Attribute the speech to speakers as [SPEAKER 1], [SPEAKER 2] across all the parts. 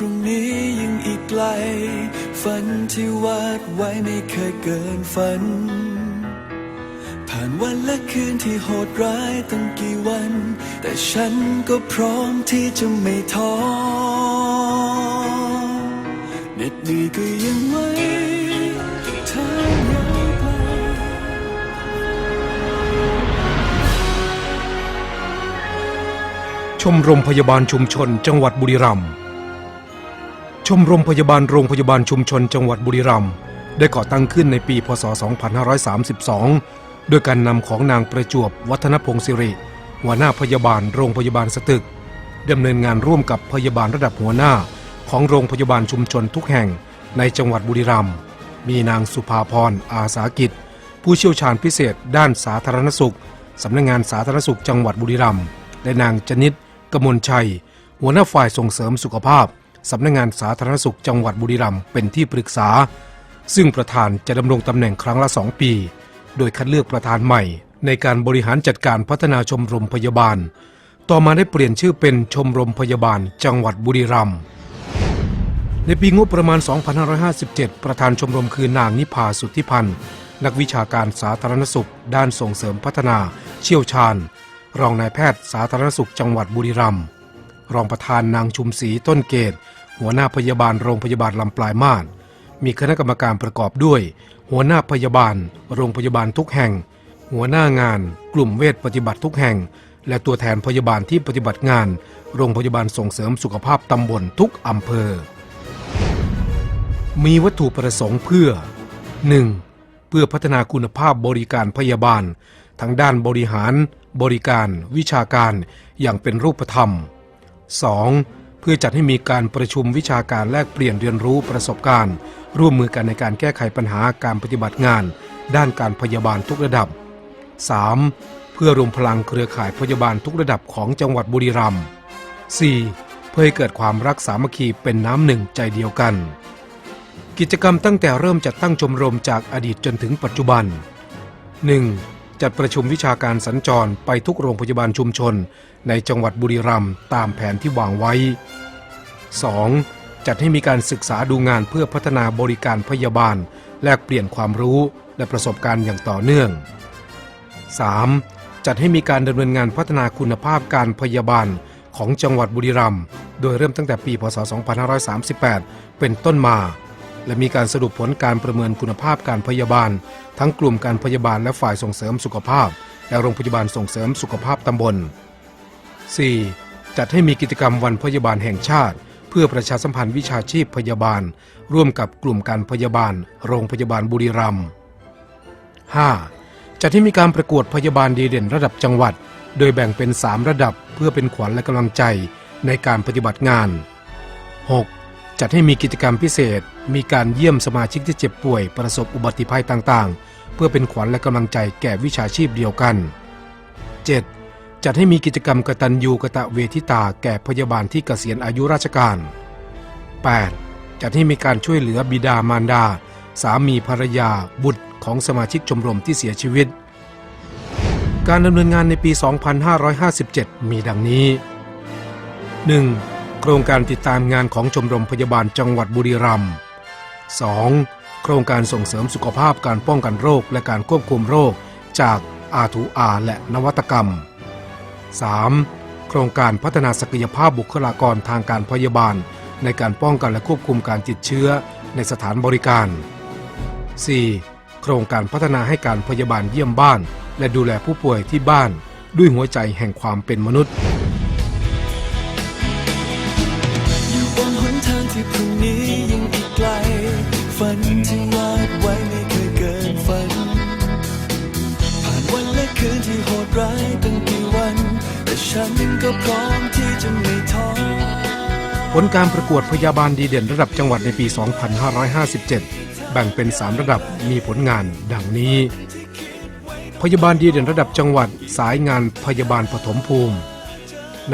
[SPEAKER 1] รุ่งนี้ยังอีกไกล ฝันที่วาดไว้ไม่เคยเกินฝัน ผ่านวันและคืนที่โหดร้ายตั้งกี่วัน แต่ฉันก็พร้อมที่จะไม่ท้อเหน็ดเหนื่อยก็ยังไหวทางยาวไกล
[SPEAKER 2] ชมรมพยาบาลชุมชนจังหวัดบุรีรัมย์ ชมรมพยาบาลโรงพยาบาลชุมชนจังหวัดบุรีรัมย์ได้ก่อตั้งขึ้นในปี พศ 2532โดยการนำของนางประจวบวัฒนพงศิริหัวหน้าพยาบาลโรงพยาบาลสตึกดำเนินงานร่วมกับพยาบาลระดับหัวหน้า ของโรงพยาบาลชุมชนทุกแห่งในจังหวัดบุรีรัมย์มีนางสุภาพรอาสากิจ ผู้เชี่ยวชาญพิเศษ ด้านสาธารณสุขสำนักงงานสาธารณสุขจังหวัดบุรีรัมย์และนางจนิตกมลชัย หัวหน้าฝ่ายส่งเสริมสุขภาพ สำนักงงานสาธารณสุขจังหวัดบุรีรัมย์เป็นที่ปรึกษา ซึ่งประธานจะดำรงตำแหน่งครั้งละ 2 ปี โดยคัดเลือกประธานใหม่ ในการบริหารจัดการพัฒนาชมรมพยาบาล ต่อมาได้เปลี่ยนชื่อเป็นชมรมพยาบาล จังหวัดบุรีรัมย์ในปีงบประมาณ 2557 ประธานชมรมคือนางนิพาสุทธิพันธ์ นักวิชาการสาธารณสุข ด้านส่งเสริมพัฒนา เชี่ยวชาญ รองนายแพทย์สาธารณสุขจังหวัดบุรีรัมย์ รองประธานนางชุมศรีต้นเกต หัวหน้าพยาบาลโรงพยาบาลลำปลายมาศมีคณะกรรมการประกอบด้วย หัวหน้าพยาบาล โรงพยาบาลทุกแห่ง หัวหน้างาน กลุ่มเวชปฏิบัติทุกแห่ง และตัวแทนพยาบาลที่ปฏิบัติงาน โรงพยาบาลส่งเสริมสุขภาพตำบลทุกอำเภอ มีวัตถุประสงค์เพื่อ 1. เพื่อพัฒนาคุณภาพบริการพยาบาลทั้งด้านบริหาร บริการ วิชาการ อย่างเป็นรูปธรรม 2. เพื่อจัดให้มีการประชุมวิชาการแลกเปลี่ยนเรียนรู้ประสบการณ์ ร่วมมือกันในการแก้ไขปัญหาการปฏิบัติงาน ด้านการพยาบาลทุกระดับ 3. เพื่อรวมพลังเครือข่ายพยาบาลทุกระดับของจังหวัดบุรีรัมย์ 4. เพื่อให้เกิดความรักสามัคคีเป็นน้ำหนึ่งใจเดียวกัน กิจกรรมตั้งแต่เริ่มจัดตั้งชมรมจากอดีตจนถึงปัจจุบัน 1. จัดประชุมวิชาการสัญจรไปทุกโรงพยาบาลชุมชน ในจังหวัดบุรีรัมย์ตามแผนที่วางไว้ 2. จัดให้มีการศึกษาดูงานเพื่อพัฒนาบริการพยาบาล แลกเปลี่ยนความรู้และประสบการณ์อย่างต่อเนื่อง 3. จัดให้มีการดำเนินงานพัฒนาคุณภาพการพยาบาลของจังหวัดบุรีรัมย์โดยเริ่มตั้งแต่ปี พศ 2538 เป็นต้นมา และมีการสรุปผลการประเมินคุณภาพการพยาบาล ทั้งกลุ่มการพยาบาลและฝ่ายส่งเสริมสุขภาพ และโรงพยาบาลส่งเสริมสุขภาพตำบล 4. จัดให้มีกิจกรรมวันพยาบาลแห่งชาติ เพื่อประชาสัมพันธ์วิชาชีพพยาบาล ร่วมกับกลุ่มการพยาบาล โรงพยาบาลบุรีรัมย์ 5. จัดให้มีการประกวดพยาบาลดีเด่นระดับจังหวัด โดยแบ่งเป็น 3 ระดับเพื่อเป็นขวัญและกำลังใจในการปฏิบัติงาน 6. จัดให้มีกิจกรรมพิเศษ มีการเยี่ยมสมาชิกที่เจ็บป่วย ประสบอุบัติภัยต่างๆ เพื่อเป็นขวัญและกำลังใจแก่วิชาชีพเดียวกัน 7. จัดให้มีกิจกรรมกตัญญูกะตะเวทิตาแก่พยาบาลที่เกษียณอายุราชการ 8. จัดให้มีการช่วยเหลือบิดามารดา สามีภรรยา บุตรของสมาชิกชมรมที่เสียชีวิต การดำเนินงานในปี 2557 มีดังนี้ 1. โครงการติดตามงานของชมรมพยาบาลจังหวัดบุรีรัมย์ 2. โครงการส่งเสริมสุขภาพการป้องกันโรคและการควบคุมโรคจาก R2R และนวัตกรรม 3. โครงการพัฒนาศักยภาพบุคลากรทางการพยาบาล ในการป้องกันและควบคุมการติดเชื้อในสถานบริการ 4. โครงการพัฒนาให้การพยาบาลเยี่ยมบ้าน และดูแลผู้ป่วยที่บ้านด้วยหัวใจแห่งความเป็นมนุษย์
[SPEAKER 1] ที่พรุ่งนี้ยังอีกไกล ฝันที่วาดไว้ไม่เคยเกินฝัน ผ่านวันและคืนที่โหดร้ายตั้งกี่วัน แต่ฉันก็พร้อมที่จะไม่ท้อ
[SPEAKER 2] ผลการประกวดพยาบาลดีเด่นระดับจังหวัดในปี 2557 แบ่งเป็น 3 ระดับมีผลงานดังนี้ พยาบาลดีเด่นระดับจังหวัดสายงานพยาบาลปฐมภูมิ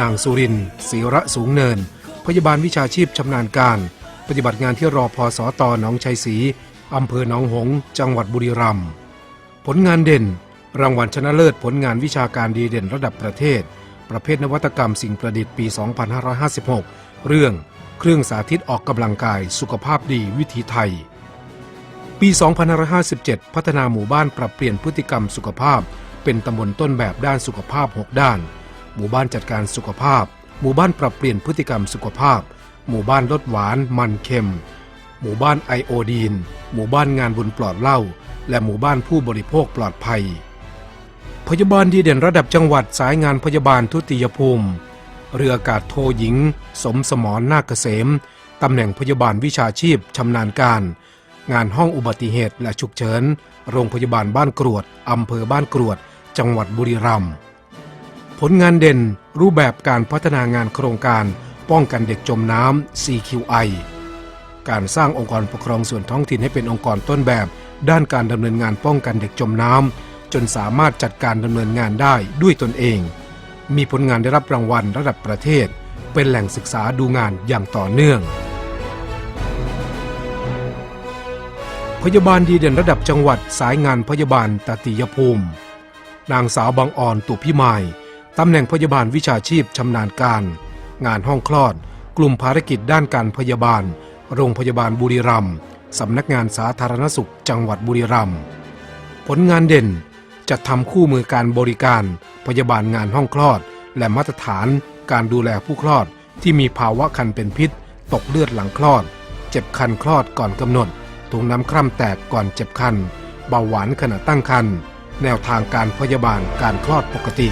[SPEAKER 2] นางสุรินศิระสูงเนิน พยาบาลวิชาชีพชำนาญการ ปฏิบัติงานที่รอพอสอตอหนองชัยศรีอำเภอหนองหงส์จังหวัดบุรีรัมย์ผลงานเด่น รางวัลชนะเลิศผลงานวิชาการดีเด่นระดับประเทศ ประเภทนวัตกรรมสิ่งประดิษฐ์ปี 2556 เรื่องเครื่องสาธิตออกกำลังกายสุขภาพดีวิถีไทย ปี 2557 พัฒนาหมู่บ้านปรับเปลี่ยนพฤติกรรมสุขภาพ เป็นตำบลต้นแบบด้านสุขภาพ 6 ด้าน หมู่บ้านจัดการสุขภาพ หมู่บ้านปรับเปลี่ยนพฤติกรรมสุขภาพ หมู่บ้านลดหวานมันเค็ม หมู่บ้านไอโอดีน หมู่บ้านงานบุญปลอดเหล้าและหมู่บ้านผู้บริโภคปลอดภัย พยาบาลดีเด่นระดับจังหวัดสายงานพยาบาลทุติยภูมิ เรืออากาศโทหญิง สมสมรนาคเกษมตำแหน่งพยาบาลวิชาชีพชำนาญการ งานห้องอุบัติเหตุและฉุกเฉิน โรงพยาบาลบ้านกรวดอำเภอบ้านกรวด จังหวัดบุรีรัมย์ ผลงานเด่นรูปแบบการพัฒนางานโครงการป้องกันเด็กจมน้ำ CQI การสร้างองค์กรปกครองส่วนท้องถิ่นให้เป็นองค์กรต้นแบบ ด้านการดำเนินงานป้องกันเด็กจมน้ำ จนสามารถจัดการดำเนินงานได้ด้วยตนเอง มีผลงานได้รับรางวัลระดับประเทศ เป็นแหล่งศึกษาดูงานอย่างต่อเนื่อง พยาบาลดีเด่นระดับจังหวัดสายงานพยาบาลตติยภูมิ นางสาวบางอ่อนตุพิมาย ตำแหน่งพยาบาลวิชาชีพชำนาญการ งานห้องคลอด กลุ่มภารกิจด้านการพยาบาล โรงพยาบาลบุรีรัมย์สำนักงานสาธารณสุขจังหวัดบุรีรัมย์ผลงานเด่นจะทำคู่มือการบริการ พยาบาลงานห้องคลอด และมาตรฐานการดูแลผู้คลอดที่มีภาวะคันเป็นพิษ ตกเลือดหลังคลอด เจ็บคันคลอดก่อนกำหนดถุงน้ำคร่ำแตกก่อนเจ็บคัน เบาหวานขณะตั้งครรภ์แนวทางการพยาบาลการคลอดปกติ